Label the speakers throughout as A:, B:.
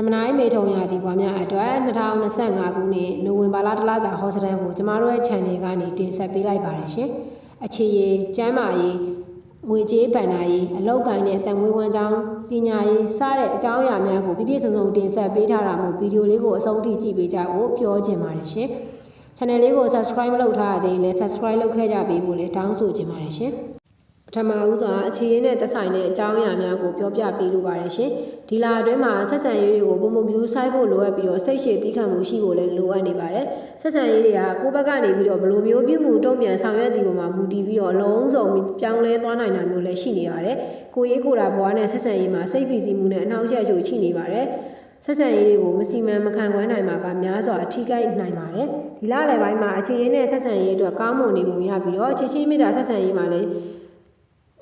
A: ဂျမနိုင်းမေထုံရာသီပွားများအတွက်2025ခုနှစ်နိုဝင်ဘာလတလစာဟောစတန်ကိုကျမတို့ရဲ့ channel ကနေတင်ဆက်ပေးလိုက်ပါတယ်ရှင်။အခြေရေးကျမ်းမာရေးငွေကြေးဗဏ္ဍာရေးအလောက်ကိုင်းနဲ့တန်ငွေဝန်ကြောင်းပညာရေးစတဲ့အကြောင်းအရာများကိုပြည့်ပြည့်စုံစုံတင်ဆက်ပေးထားတာမို့ဗီဒီယိုလေးကိုအဆုံးထိကြည့်ပေးကြဖို့ပြောချင်ပါတယ်ရှင်။ channel လေးကို subscribe မလုပ်ထားသေးရင်လည်း subscribe လုပ်ခဲ့ကြပေးဖို့လည်းတောင်းဆိုချင်ပါတယ်ရှင်။ ပထမဦးစွာအခြေရင်းနဲ့သက်ဆိုင်တဲ့အကြောင်းအရာများကိုပြောပြပေးလိုပါတယ်ရှင်။ဒီလာအတွင်းမှာဆက်ဆံရေးတွေကိုပုံမကျူးဆိုင်ဖို့လိုအပ်ပြီးတော့စိတ်ရှည်သီးခံမှုရှိဖို့လည်းလိုအပ်နေပါတယ်။ဆက်ဆံရေးတွေကကိုယ့်ဘက်ကနေပြီးတော့ဘယ်လိုမျိုးပြုမှုတုံ့ပြန်ဆောင်ရွက်ဒီပုံမှာမူတည်ပြီးတော့လုံးစုံပြောင်းလဲသွားနိုင်တာမျိုးလည်းရှိနေပါတယ်။ကိုရေးကိုတာဘဝနဲ့ဆက်ဆံရေးမှာစိတ်ပီစီမှုနဲ့အနှောင့်အယှက်ချို့ရှိနေပါတယ်။ဆက်ဆံရေးတွေကိုမစီမံမခံခွဲနိုင်မှာကများစွာအထီးကိုက်နိုင်ပါတယ်ဒီလလယ်ပိုင်းမှာအခြေရင်းနဲ့ဆက်ဆံရေးအတွက်ကောင်းမွန်နေပုံရပြီးတော့ချစ်ချင်းမေတ္တာဆက်ဆံရေးမှာလည်း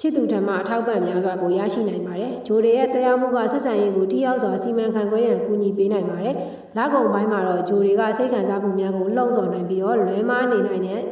A: ချစ်သူဓမ္မအထောက်ပံ့များစွာကိုရရှိနိုင်ပါတယ်ဂျိုတွေရဲ့တရားမှုကဆက်ဆံရေးကိုတိရောက်စွာစီမံခန့်ခွဲရန်ကူညီပေးနိုင်ပါတယ်လကုံပိုင်းမှာတော့ဂျိုတွေကစိတ်ခံစားမှုများကိုလှုံ့ဆော်နိုင်ပြီးတော့လွဲမားနေနိုင်တဲ့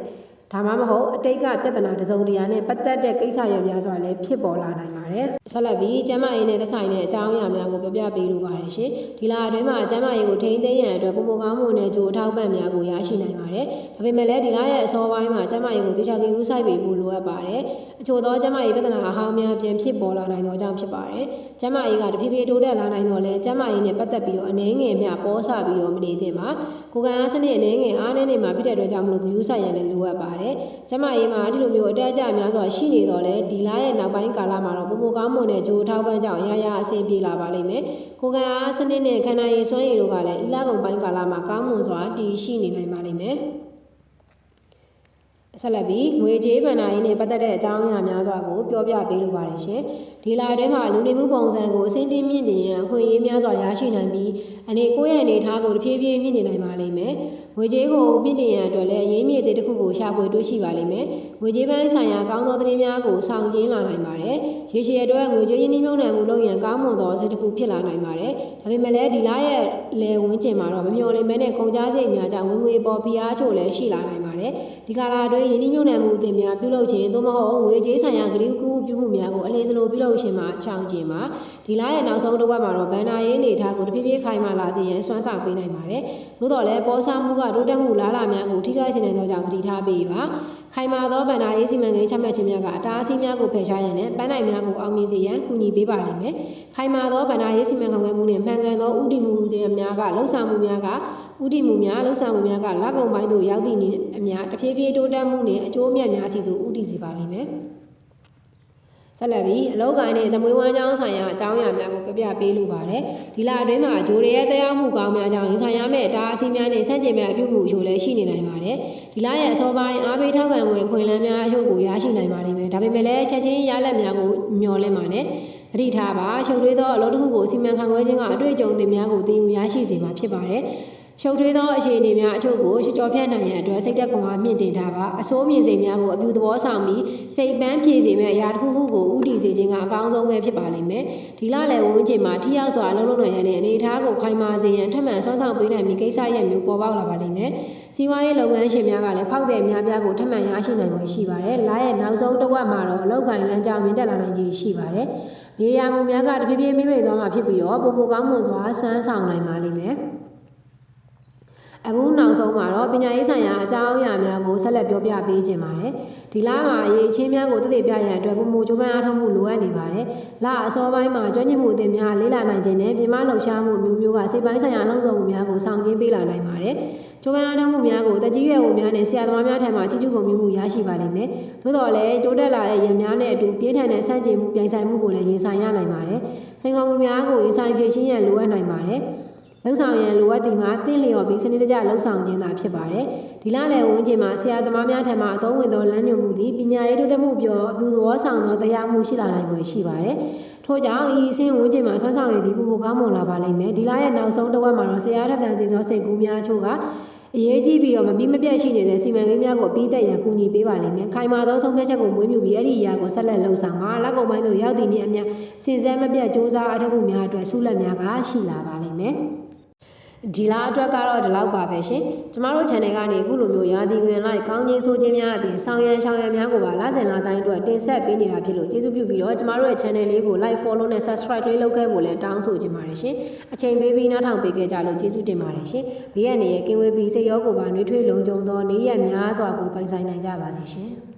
A: ဒါမှမဟုတ်အတိတ်ကပြဿနာတစ်စုံတစ်ရာနဲ့ပတ်သက်တဲ့ကိစ္စရပ်များစွာလည်းဖြစ်ပေါ်လာနိုင်ပါတယ်။ဆက်လက်ပြီးကျမ်းမာရေးနဲ့သက်ဆိုင်တဲ့အကြောင်းအရာများကိုပြောပြပေးလိုပါတယ်ရှင်။ဒီလအတွင်းမှာကျမ်းမာရေးကိုထိန်းသိမ်းရန်အတွက်ပုံမကောင်းမှုနဲ့ကြိုအထောက်ပံ့များကိုရရှိနိုင်ပါတယ်။ဒါပေမဲ့လည်းဒီလရဲ့အစောပိုင်းမှာကျမ်းမာရေးကိုတရားကြည်ဦးဆိုင်ပေးဖို့လိုအပ်ပါတယ်။အချို့သောကျမ်းမာရေးပြဿနာအဟောင်းများပြန်ဖြစ်ပေါ်လာနိုင်သောကြောင့်ဖြစ်ပါတယ်။ကျမ်းမာရေးကတဖြည်းဖြည်းတိုးတက်လာနိုင်တော့လဲကျမ်းမာရေးနဲ့ပတ်သက်ပြီးတော့အနေငယ်များပေါ်ဆပြီးတော့မနေသင့်ပါ။ကိုယ်ကံအားစနစ်အနေငယ်အားနည်းနေမှာဖြစ်တဲ့အတွက်ကြောင့်မလို့ဂရုစိုက်ရန်လည်းလိုအပ်ပါတယ်။ကျမ်းမာရေးမှာဒီလိုမျိုးအတက်အကျများစွာရှိနေတော့လဲဒီလရဲ့နောက်ပိုင်းကာလမှာတော့ပုံမကောင်းမှုနဲ့ကြိုထောက်ပံ့ကြောင့်အရာရာအဆင်ပြေလာပါလိမ့်မယ်။ကိုယ်ကံအားစနစ်နဲ့ခန္ဓာရည်စွမ်းရည်တို့ကလည်းဤလကုန်ပိုင်းကာလမှာကောင်းမွန်စွာတည်ရှိနေနိုင်ပါလိမ့်မယ်။ဆက်လက်ပြီးငွေကြေးဗဏ္ဍာရေးနဲ့ပတ်သက်တဲ့အကြောင်းအရာများစွာကိုပြောပြပေးလိုပါတယ်ရှင်။ဒီလာအတွင်းမှာလူနေမှုပုံစံကိုအစင်းတင်းမြင့်နေရန်အခွင့်အရေးများစွာရရှိနိုင်ပြီးအနေကိုယ့်ရဲ့အနေအထားကိုတဖြည်းဖြည်းမြင့်နေနိုင်ပါလိမ့်မယ်။ ငွေကြေးကိုမြင့်တင်ရန်အတွက်လည်းအရေးမြစ်သေးတစ်ခုကိုရှာဖွေတွေ့ရှိပါလိမ့်မယ်။ငွေကြေးပိုင်းဆိုင်ရာကောင်းသောသတင်းများကိုဆောင်ကျဉ်လာနိုင်ပါတယ်။ရေရှည်အတွက်ငွေကြေးရင်းနှီးမြှုပ်နှံမှုလုပ်ရန်ကောင်းမွန်သောအချက်တစ်ခုဖြစ်လာနိုင်ပါတယ်။ဒါပေမဲ့လည်းဒီလာရဲ့လေဝန်းကျင်မှာတော့မမျှော်လင့်မဲနဲ့ကုန်ကြစိတ်များကြောင့်ဝင်ငွေပေါ်ဖိအားချို့လည်းရှိလာနိုင်ပါတယ်။ဒီကာလအတွင်းရင်းနှီးမြှုပ်နှံမှုအသစ်များပြုလုပ်ခြင်းသို့မဟုတ်ငွေကြေးဆိုင်ရာဂရုကူးပြုမှုများကိုအလင်းစလိုပြုလုပ်ခြင်းမှာချောင်ခြင်းမှာဒီလရဲ့နောက်ဆုံးတစ်ဝက်မှာတော့ဗန်နာရေးအနေထားကိုတဖြည်းဖြည်းခိုင်မာလာစေရန်စွမ်းဆောင်ပေးနိုင်ပါတယ်။သို့တော်လည်းပေါ်ဆမှုကတိုးတက်မှုလားလာများကိုထိခိုက်စေနိုင်သောကြောင့်သတိထားပေးပါ။ခိုင်မာသောဗန်နာရေးစီမံကိန်းချမှတ်ခြင်းများကအတားအဆီးများကိုဖယ်ရှားရန်နဲ့ပန်းနိုင်များကိုအောင်မြင်စေရန်ကူညီပေးပါလိမ့်မယ်။ခိုင်မာသောဗန်နာရေးစီမံခန့်ခွဲမှုနဲ့မှန်ကန်သောဥတည်မှုများကလှုပ်ဆောင်မှုများကဥတည်မှုများလှုပ်ဆောင်မှုများကလကုံပိုင်းသို့ရောက်သည့်အများတဖြည်းဖြည်းတိုးတက်မှုနဲ့အကျိုးအမြတ်များစီသို့ဥတည်စေပါလိမ့်မယ်။ ဆက်လက်ပြီးအလောက်ကိုင်းနဲ့သမွေးဝမ်းကြောင်းဆိုင်ရာအကြောင်းအရာများကိုပြပြပေးလိုပါတယ်။ဒီလအတွင်းမှာဂျိုတွေရဲ့တရားမှုကောင်းများကြောင့်ရင်ဆိုင်ရမယ့်တားအဆီးများနဲ့ဆန့်ကျင်မဲ့အပြုမှုအချို့လည်းရှိနေနိုင်ပါတယ်။ဒီလရဲ့အစောပိုင်းအားပေးထောက်ခံဝင်ခွင့်လန်းများအချို့ကိုရရှိနိုင်ပါလိမ့်မယ်။ဒါပေမဲ့လည်းချက်ချင်းရလက်များကိုမျှော်လင့်ပါနဲ့။သတိထားပါရှုပ်ထွေးသောအလုပ်တစ်ခုကိုစီမံခန့်ခွဲခြင်းကအတွေ့အကြုံသစ်များကိုသင်ယူရရှိစေမှာဖြစ်ပါတယ်။ ရှုပ်ထွေးသောအခြေအနေများအချို့ကိုကြော်ဖြတ်နိုင်ရန်အတွက်စိတ်သက်ကွန်အားမြင့်တင်ထားပါအစိုးမြင်စိတ်များကိုအပြူသဘောဆောင်ပြီးစိတ်ပန်းဖြည့်စေမယ့်အရာတစ်ခုခုကိုဥတည်စေခြင်းကအကောင်းဆုံးပဲဖြစ်ပါလိမ့်မယ်ဒီလလည်းဝန်းကျင်မှာထိရောက်စွာအလုပ်လုပ်နိုင်ရတဲ့အနေအထားကိုခိုင်မာစေရန်ထပ်မံဆွမ်းဆောင်ပေးနိုင်ပြီးကိစ္စရပ်မျိုးပေါ်ပေါက်လာပါလိမ့်မယ်စီးပွားရေးလုပ်ငန်းရှင်များကလည်းဖောက်တဲ့များပြားကိုထပ်မံရရှိနိုင်မှာရှိပါတယ်လာရဲ့နောက်ဆုံးတစ်ဝက်မှာတော့အလောက်ကိုင်းလမ်းကြောင်းမြင့်တက်လာနိုင်ခြင်းရှိပါတယ်မြေယာမှုများကတဖြည်းဖြည်းမိမိသွားမှာဖြစ်ပြီးတော့ပုံပုံကောင်းမွန်စွာဆန်းဆောင်နိုင်ပါလိမ့်မယ် အခုနောက်ဆုံးမှာတော့ပညာရေးဆိုင်ရာအကြောင်းအရာများကိုဆက်လက်ပြောပြပေးခြင်းပါတယ်။ဒီလမှာအရေးချင်းများကိုတည်တည်ပြရန်အတွက်ပုံမူကြိုးပမ်းအားထုတ်မှုလိုအပ်နေပါတယ်။လအစောပိုင်းမှာကျွမ်းကျင်မှုအသစ်များလေးလာနိုင်ခြင်းနဲ့ပြင်ပလှုပ်ရှားမှုမျိုးမျိုးကစိတ်ပိုင်းဆိုင်ရာလှုံ့ဆော်မှုများကိုဆောင်ကျဉ်ပေးလာနိုင်ပါတယ်။ကြိုးပမ်းအားထုတ်မှုများကိုတကြီးရွယ်ဝများနဲ့ဆရာသမားများထံမှချီးကျူးကုန်မှုရရှိပါလိမ့်မယ်။သို့တော်လည်းတိုးတက်လာတဲ့ရံများနဲ့အတူပြင်းထန်တဲ့စန့်ကျင်မှုပြိုင်ဆိုင်မှုကိုလည်းရင်ဆိုင်ရနိုင်ပါတယ်။စိန်ခေါ်မှုများကိုရင်ဆိုင်ဖြေရှင်းရန်လိုအပ်နိုင်ပါတယ်။ လှုပ်ဆောင်ရန်လိုအပ်သည်မှာတင့်လျော်ပြီးစနစ်တကျလှုပ်ဆောင်ခြင်းသာဖြစ်ပါတယ်။ဒီလလယ်ဝန်းကျင်မှာဆရာသမားများထံမှအသုံးဝင်သောလမ်းညွှန်မှုသည်ပညာရေးတိုးတက်မှုပြောအပြုသဘောဆောင်သောတရားမှုရှိလာနိုင်ဖွယ်ရှိပါတယ်။ထို့ကြောင့်ဤအဆင့်ဝန်းကျင်မှာဆွမ်းဆောင်ရည်သည်ပုံပုံကောင်းမွန်လာပါလိမ့်မယ်။ဒီလရဲ့နောက်ဆုံးတစ်ဝက်မှာတော့ဆရာထက်တန်စီသောစိတ်ကူးများချို့ကအရေးကြီးပြီးတော့မပြီးမပြတ်ရှိနေတဲ့စီမံကိန်းများကိုပြီးသက်ရန်ကူညီပေးပါလိမ့်မယ်။ခိုင်မာသောဆုံးဖြတ်ချက်ကိုမွေးမြူပြီးအဲ့ဒီအရာကိုဆက်လက်လှုပ်ဆောင်ပါလက်ကုံပိုင်းသို့ရောက်တည်နေအမြစင်စဲမပြတ်စ조사အထောက်အကူများအတွက်ဆုလက်များကရှိလာပါလိမ့်မယ်။ ဒီလားအတွက်ကတော့ဒီလောက်ပါပဲရှင်ကျမတို့ channel ကနေအခုလိုမျိုးရာသီဝင်လိုက်ကောင်းချင်းဆိုးချင်းများအပြင်ဆောင်ရန်ရှောင်ရန်များကိုပါလာစင်လာတိုင်းအတွက်တင်ဆက်ပေးနေတာဖြစ်လို့ကျေးဇူးပြုပြီးတော့ကျမတို့ရဲ့ channel လေးကို like follow နဲ့ subscribe လေးလုပ်ခဲ့ဖို့လည်းတောင်းဆိုချင်ပါတယ်ရှင်အချိန်ပေးပြီးနောက်ထောင်ပေးခဲ့ကြလို့ကျေးဇူးတင်ပါတယ်ရှင်ဘေးရန်ရဲ့ကင်းဝေးပြီးစိတ်ရောကိုယ်ပါနှွေးထွေးလုံခြုံသောနေ့ရက်များစွာကိုပိုင်ဆိုင်နိုင်ကြပါစေရှင်